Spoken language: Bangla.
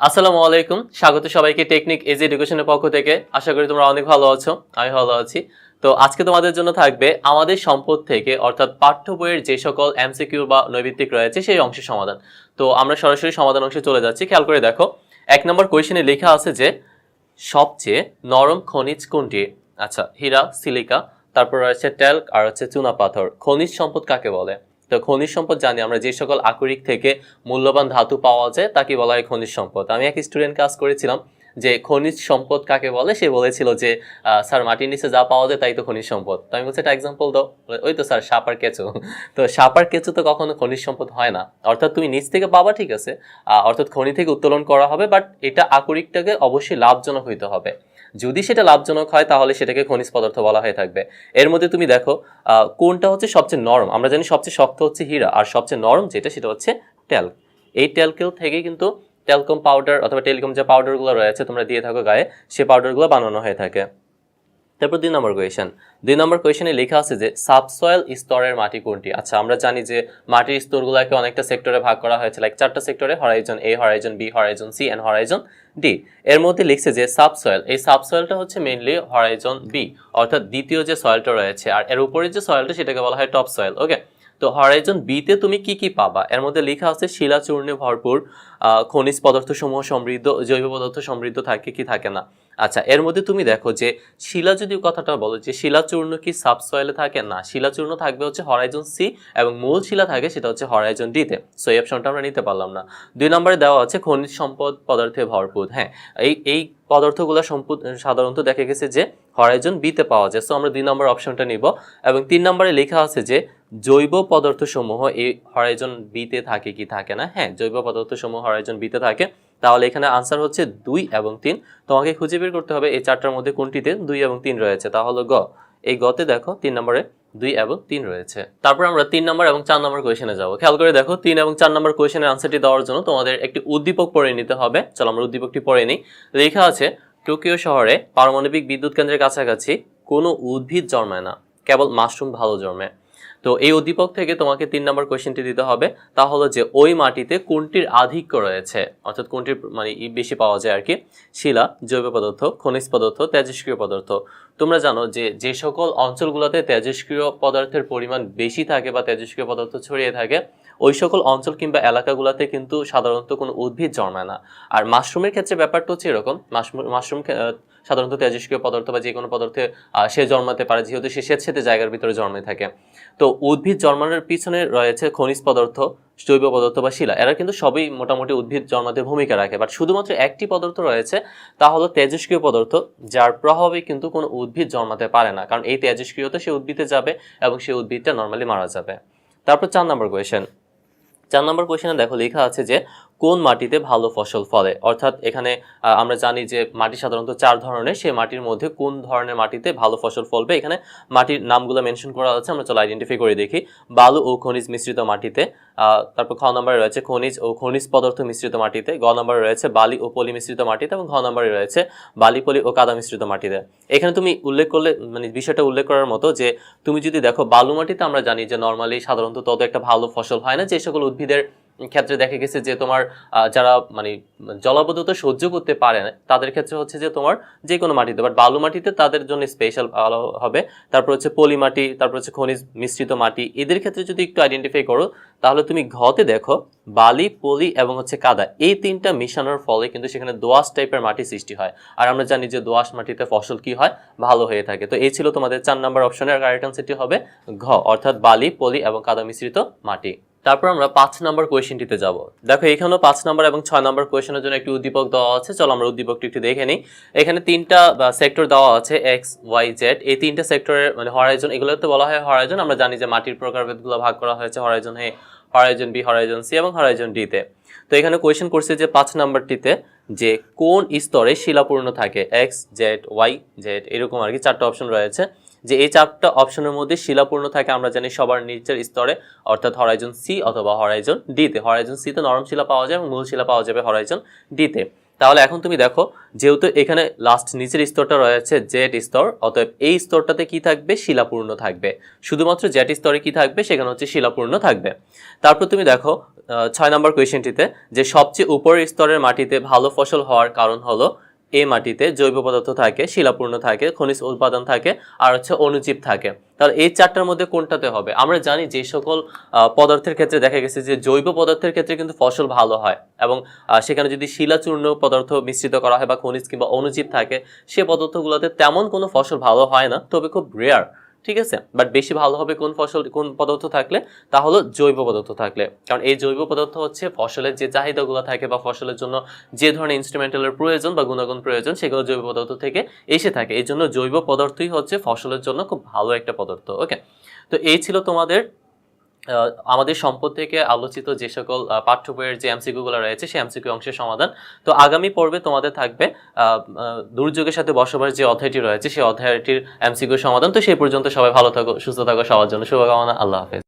আসসালামু আলাইকুম। স্বাগত সবাইকে টেকনিক এজ এডুকেশনের পক্ষ থেকে। আশা করি তোমরা অনেক ভালো আছো, আমি ভালো আছি। তো আজকে তোমাদের জন্য থাকবে আমাদের সম্পদ থেকে, অর্থাৎ পাঠ্য বইয়ের যে সকল এমসিকিউ বা নৈবিত্তিক রয়েছে, সেই অংশের সমাধান। তো আমরা সরাসরি সমাধান অংশে চলে যাচ্ছি। খেয়াল করে দেখো, এক নম্বর কোয়েশনে লেখা আছে যে, সবচেয়ে নরম খনিজ কোনটি? আচ্ছা হীরা, সিলিকা, তারপর রয়েছে টেল্ক আর হচ্ছে চুনা পাথর। খনিজ সম্পদ কাকে বলে? তো খনিজ সম্পদ জানি, আমরা যে সকল আকরিক থেকে মূল্যবান ধাতু পাওয়া যায়, তাকে বলা হয় খনিজ সম্পদ। আমি এক স্টুডেন্ট কাজ করেছিলাম যে খনিজ সম্পদ কাকে বলে, সে বলেছিল যে স্যার, মাটির নিচে যা পাওয়া যায়, তাই তো খনিজ সম্পদ। তো আমি বলছি একটা এক্সাম্পল দাও। ওই তো স্যার সাপ আর কেঁচো। তো সাপ আর কেঁচো তো কখনো খনিজ সম্পদ হয় না। অর্থাৎ তুমি নিচ থেকে পাবা, ঠিক আছে। অর্থাৎ খনি থেকে উত্তোলন করা হবে বাট এটা আকরিকটাকে অবশ্যই লাভজনক হইতে হবে। যদি সেটা লাভজনক হয়, তাহলে সেটাকে খনিজ পদার্থ বলা হয়ে থাকবে। এর মধ্যে তুমি দেখো কোনটা হচ্ছে সবচেয়ে নরম? আমরা জানি সবচেয়ে শক্ত হচ্ছে হীরা, আর সবচেয়ে নরম যেটা, সেটা হচ্ছে ট্যাল এই ট্যালকেও থেকে কিন্তু ট্যালকম পাউডার অথবা টেলিকম যে পাউডারগুলো রয়েছে, তোমরা দিয়ে থাকো গায়ে, সে পাউডারগুলো বানানো হয়ে থাকে। তারপর দুই নম্বর কোয়েশন দুই নম্বর কোয়েশনে লেখা আছে যে সাবসয়েল স্তরের মাটি কোনটি? আচ্ছা আমরা জানি যে, মাটির স্তরগুলোকে অনেকটা সেক্টরে ভাগ করা হয়েছে লাইক চারটা সেক্টরে horizon A horizon B horizon C and horizon D এর মধ্যে লিখছে যে সাবসয়েল এই সাবসয়েলটা হচ্ছে মেইনলি হরাইজন বি অর্থাৎ দ্বিতীয় যে সয়েলটা রয়েছে, আর এর উপরে যে সয়েলটা সেটাকে বলা হয় টপ সয়েল ওকে তো হরাইজন বিতে তুমি কি কি পাবা? এর মধ্যে লেখা আছে, শিলাচূর্ণে ভরপুর খনিজ পদার্থ সমূহ সমৃদ্ধ, জৈব পদার্থ সমৃদ্ধ থাকে কি থাকে না? আচ্ছা এর মধ্যে তুমি দেখো যে শিলা যদি কথাটা বলো যে শিলাচূর্ণ কি সাবসয়েলে থাকে? না শিলাচূর্ণ থাকবে হচ্ছে হরাইজন সি এবং মূল শিলা থাকে সেটা হচ্ছে হরাইজন ডিতে সো এই অপশনটা আমরা নিতে পারলাম না। দুই নম্বরে দেওয়া আছে খনিজ সম্পদ পদার্থে ভরপুর। হ্যাঁ এই এই পদার্থগুলো সম্পদ সাধারণত দেখা গেছে যে হরাইজন বিতে পাওয়া যায়। সো আমরা দুই নম্বর অপশনটা নিব এবং তিন নম্বরে লেখা আছে যে জৈব পদার্থসমূহ এই হরাইজন বিতে থাকে কি থাকে না? হ্যাঁ জৈব পদার্থসমূহ হরাইজন বিতে থাকে। তাহলে এখানে আনসার হচ্ছে দুই এবং তিন। তোমাকে খুঁজে বের করতে হবে এই চারটার মধ্যে কোনটিতে? দুই এবং তিন রয়েছে। তা তাহলে গ। এই গতে দেখো তিন নম্বরে দুই এবং তিন রয়েছে। তারপর আমরা তিন নম্বর এবং চার নম্বর কোয়েশনে যাব। খেয়াল করে দেখো, তিন এবং চার নম্বর কোয়েশনের আনসারটি দেওয়ার জন্য তোমাদের একটি উদ্দীপক পড়ে নিতে হবে। চলো আমরা উদ্দীপকটি পড়ে নিই। লেখা আছে, টোকিও শহরে পারমাণবিক বিদ্যুৎ কেন্দ্রের কাছাকাছি কোনো উদ্ভিদ জন্মায় না। কেবল মাশরুম ভালো জন্মে। তো এই উদ্দীপক থেকে তোমাকে তিন নম্বর কোয়েশ্চেনটি দিতে হবে। তা হলো যে, ওই মাটিতে কোনটির আধিক্য রয়েছে? অর্থাৎ কোনটির মানে বেশি পাওয়া যায় আর কি শিলা, জৈব পদার্থ, খনিজ পদার্থ, তেজস্ক্রিয় পদার্থ। তোমরা জানো যে যে সকল অঞ্চলগুলোতে তেজস্ক্রিয় পদার্থের পরিমাণ বেশি থাকে বা তেজস্ক্রিয় পদার্থ ছড়িয়ে থাকে ওই সকল অঞ্চল কিংবা এলাকাগুলোতে কিন্তু সাধারণত কোনো উদ্ভিদ জন্মায় না। আর মাশরুমের ক্ষেত্রে ব্যাপারটা হচ্ছে এরকম, মাশরুম সাধারণত তেজস্ক্রিয় পদার্থ বা যে কোনো পদার্থে সে জন্মাতে পারে, যেহেতু সে স্বেচ্ছেতে জায়গার ভিতরে জন্মে থাকে। তো উদ্ভিদ জন্মানোর পিছনে রয়েছে খনিজ পদার্থ, জৈব পদার্থ বা শিলা। এরা কিন্তু সবই মোটামুটি উদ্ভিদ জন্মাতে ভূমিকা রাখে। বাট শুধুমাত্র একটি পদার্থ রয়েছে, তা হলো তেজস্ক্রিয় পদার্থ, যার প্রভাবে কিন্তু কোনো উদ্ভিদ জন্মাতে পারে না। কারণ এই তেজস্ক্রিয়তা সে উদ্ভিদে যাবে এবং সেই উদ্ভিদটা নর্মালি মারা যাবে। তারপর চার নম্বর কোয়েশ্চেন চার নম্বর কোয়েশনে দেখো লেখা আছে যে কোন মাটিতে ভালো ফসল ফলে? অর্থাৎ এখানে আমরা জানি যে মাটি সাধারণত চার ধরনের। সেই মাটির মধ্যে কোন ধরনের মাটিতে ভালো ফসল ফলবে? এখানে মাটির নামগুলো মেনশন করা আছে, আমরা চলো আইডেন্টিফাই করে দেখি। বালু ও খনিজ মিশ্রিত মাটিতে তারপর খ নম্বরে রয়েছে খনিজ ও খনিজ পদার্থ মিশ্রিত মাটিতে, গ নম্বরে রয়েছে বালি ও পলি মিশ্রিত মাটিতে এবং ঘ নম্বরে রয়েছে বালি, পলি ও কাদা মিশ্রিত মাটিতে। এখানে তুমি উল্লেখ করলে মানে বিষয়টা উল্লেখ করার মতো যে, তুমি যদি দেখো বালু মাটিতে আমরা জানি যে নর্মালি সাধারণত তত একটা ভালো ফসল হয় না যে সকল উদ্ভিদের ক্ষেত্রে দেখা গেছে যে তোমার যারা মানে জলাবদ্ধতা সহ্য করতে পারে না, তাদের ক্ষেত্রে হচ্ছে যে তোমার যে কোনো মাটিতে বাট বালু মাটিতে তাদের জন্য স্পেশাল ভালো হবে। তারপর হচ্ছে পলি মাটি, তারপর হচ্ছে খনিজ মিশ্রিত মাটি, এদের ক্ষেত্রে যদি একটু আইডেন্টিফাই করো, তাহলে তুমি ঘতে দেখো বালি, পলি এবং হচ্ছে কাদা, এই তিনটা মিশানোর ফলে কিন্তু সেখানে দোআঁশ টাইপের মাটি সৃষ্টি হয়। আর আমরা জানি যে দোআঁশ মাটিতে ফসল কি হয়? ভালো হয়ে থাকে। তো এই ছিল তোমাদের চার নম্বর অপশনের কারেক্ট আনসারটি হবে ঘ, অর্থাৎ বালি, পলি এবং কাদা মিশ্রিত মাটি। তারপর আমরা পাঁচ নম্বর কোয়েশ্চেনটিতে যাব। দেখো, এখানেও পাঁচ নম্বর এবং ছয় নম্বর কোয়েশনের জন্য একটি উদ্দীপক দেওয়া আছে। চলো আমরা উদ্দীপকটি একটু দেখে নিই। এখানে তিনটা সেক্টর দেওয়া আছে এক্স ওয়াই জেড এই তিনটা সেক্টরের মানে হরাইজন এগুলোতে বলা হয় হরাইজন আমরা জানি যে মাটির প্রকারভেদগুলো ভাগ করা হয়েছে horizon A horizon B horizon C এবং হরাইজন ডিতে তো। এখানে কোয়েশ্চেন করছে যে পাঁচ নাম্বারটিতে যে কোন স্তরে শিলাপূর্ণ থাকে? এক্স জেড ওয়াই জেড এরকম আর কি চারটা অপশন রয়েছে। যে এই চারটা অপশনের মধ্যে শিলাপূর্ণ থাকে, আমরা জানি সবার নিচের স্তরে, অর্থাৎ হরাইজন সি অথবা হরাইজন ডিতে হরাইজন সিতে নরম শিলা পাওয়া যায় এবং মূল শিলা পাওয়া যাবে হরাইজন ডিতে তাহলে এখন তুমি দেখো, যেহেতু এখানে লাস্ট নিচের স্তরটা রয়েছে জেড স্তর, অতএব এই স্তরটাতে কি থাকবে? শিলাপূর্ণ থাকবে। শুধুমাত্র জেড স্তরে কি থাকবে? সেখানে হচ্ছে শিলাপূর্ণ থাকবে। তারপর তুমি দেখো ছয় নম্বর কোয়েশ্চেনটিতে যে সবচেয়ে উপরের স্তরের মাটিতে ভালো ফসল হওয়ার কারণ হলো এই মাটিতে জৈব পদার্থ থাকে, শিলাপূর্ণ থাকে, খনিজ উৎপাদন থাকে, আর হচ্ছে অনুজীব থাকে। তাহলে এই চারটার মধ্যে কোনটাতে হবে? আমরা জানি যে সকল পদার্থের ক্ষেত্রে দেখা গেছে যে জৈব পদার্থের ক্ষেত্রে কিন্তু ফসল ভালো হয় এবং সেখানে যদি শিলাচূর্ণ পদার্থ মিশ্রিত করা হয় বা খনিজ কিংবা অনুজীব থাকে, সে পদার্থগুলোতে তেমন কোনো ফসল ভালো হয় না, তবে খুব রেয়ার ঠিক আছে? বাট বেশি ভালো হবে কোন ফসল, কোন পদার্থ থাকলে? তা হলো জৈব পদার্থ থাকলে। কারণ এই জৈব পদার্থ হচ্ছে ফসলের যে চাহিদাগুলো থাকে বা ফসলের জন্য যে ধরনের ইনস্ট্রুমেন্টালের প্রয়োজন বা গুণাগুণ প্রয়োজন, সেগুলো জৈব পদার্থ থেকে এসে থাকে। এই জন্য জৈব পদার্থই হচ্ছে ফসলের জন্য খুব ভালো একটা পদার্থ ওকে তো এই ছিল তোমাদের আমাদের সম্পদ থেকে আলোচিত যে সকল পাঠ্য বইয়ের যে এমসিকিউগুলো রয়েছে, সেই এমসিকিউ অংশের সমাধান। তো আগামী পর্বে তোমাদের থাকবে দুর্যোগের সাথে বসবাস যে অধ্যায়টি রয়েছে, সেই অধ্যায়টির এমসিকিউ সমাধান। তো সেই পর্যন্ত সবাই ভালো থাকো, সুস্থ থাকো, সবার জন্য শুভকামনা। আল্লাহ হাফেজ।